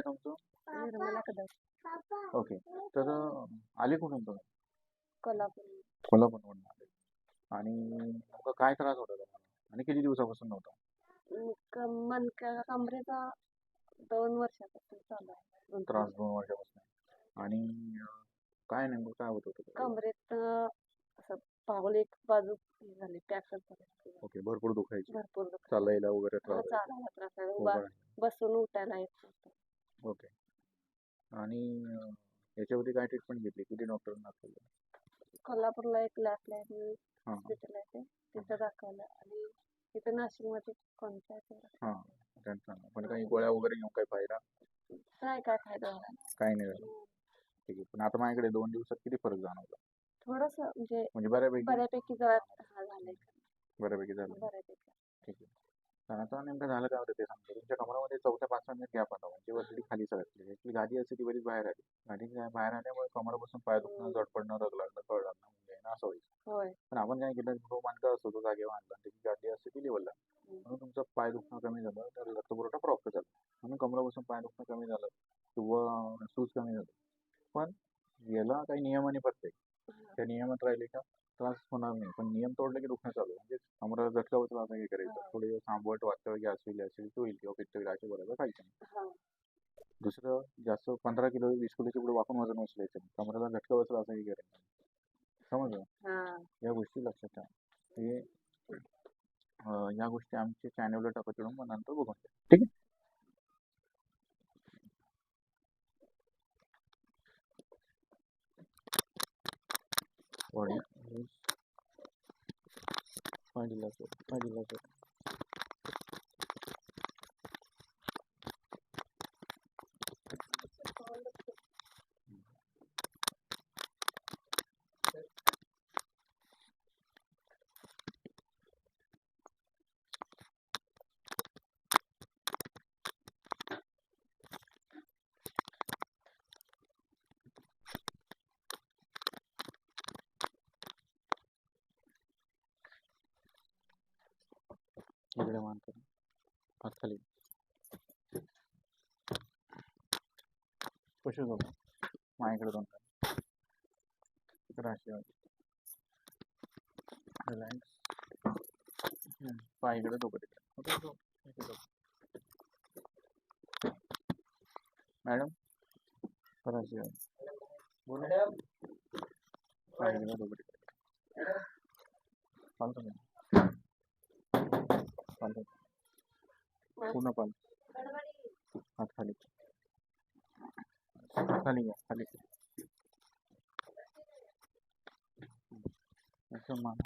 काय तुमचं निर्मला कदम ओके. तर आले कुठून तुम्ही? कोल्हापूर. कोल्हापूरवरून. आले आणि नेमकं काय त्रास होता तुम्हाला? आणि किती दिवसापासून नव्हता? अं, क- कमरेचा दोन वर्षापासून चालू आहे. त्रास दोन वर्षापासून आणि अं, काय नेमकं काय होत होतं? कमरेत अं, असं पाऊल एक बाजू हे झाली पॅकच झाली. ओके भरपूर दुखायची. भरपूर दुखत चालायला वगैरे त्रास व्हायचा. चालायला त्रास आहे. उभं उभा राहायला. बसून उठायला येत नव्हतं. ओके. आणि अं, याच्यावरती काय ट्रीटमेंट घेतली? किती डॉक्टरांना दाखवलं कोल्हापूरला एक लॅब लाईन हां हॉस्पिटल आहे ते. तिथं दाखवलं. आणि तिथं नाशिकमध्ये कोणतं आहे. ते हां त्यांचं पण काही गोळ्या वगैरे घेऊन काही फायदा? नाही काय फायदा झाला नाही. काही नाही झालं. ठीक आहे. पण आता माझ्याकडे दोन दिवसात किती फरक जाणवला? थोडंसं म्हणजे म्हणजे बऱ्यापैकी? बऱ्यापैकी जरा हा झालंय. बऱ्यापैकी झालं. बऱ्यापैकी. ठीक आहे. तर आता नेमकं झालं काय होतं ते सांगतो. तुमच्या कमरामध्ये चौथ्या पाचव्या मिनिट गॅप आला म्हणजे वरती खाली सरकली ती गादी असते ती बरीच बाहेर आली. काय बाहेर आल्यामुळे कमरापासून पाय दुखणं जड पडणं रग लागणं कळ लागणं असं व्हायचं. होय. पण आपण काय केलं तो मानका असतो तो जागेवर आणला आणि त्याची गादी असते ती लेवलला हम्म. म्हणून तुमचं पाय दुखणं कमी झालं तर रक्तपुरवठा प्रॉपर झाला. म्हणून कमरापासून पाय दुखणं कमी झालं किंवा सूज कमी झालं. पण याला काही नियम आणि पत्ते त्या नियमात राहिले का? त्रास होणार नाही. पण नियम तोडले की दुखणं चालू म्हणजे कमराला झटका बसला असं हे. करायचं. थोडे दिवस आंबट वाटतं गॅस होईल ऍसिडिटी होईल किंवा पित्त होईल असे बरोबर खायचं नाही. दुसरं जास्त पंधरा किलो वीस किलोच्या पुढे वाकून वजन उचलायचं नाही. कमरेला झटका बसला असं हे करायचं. समजलं? या गोष्टी लक्षात ठेवा. हे या गोष्टी आमच्या चॅनलवर टाकत मग नंतर बघून ठीक आहे? Body I do love it. I do love it. Relax पाय इकडे डोकं तिकडे ओके झोप. इकडे झोप. मॅडम करा अशी बोला पाय इकडे डोकं तिकडे चालतं का चालतं पूर्ण पाल हात खाली खाली घ्या खाली असं मान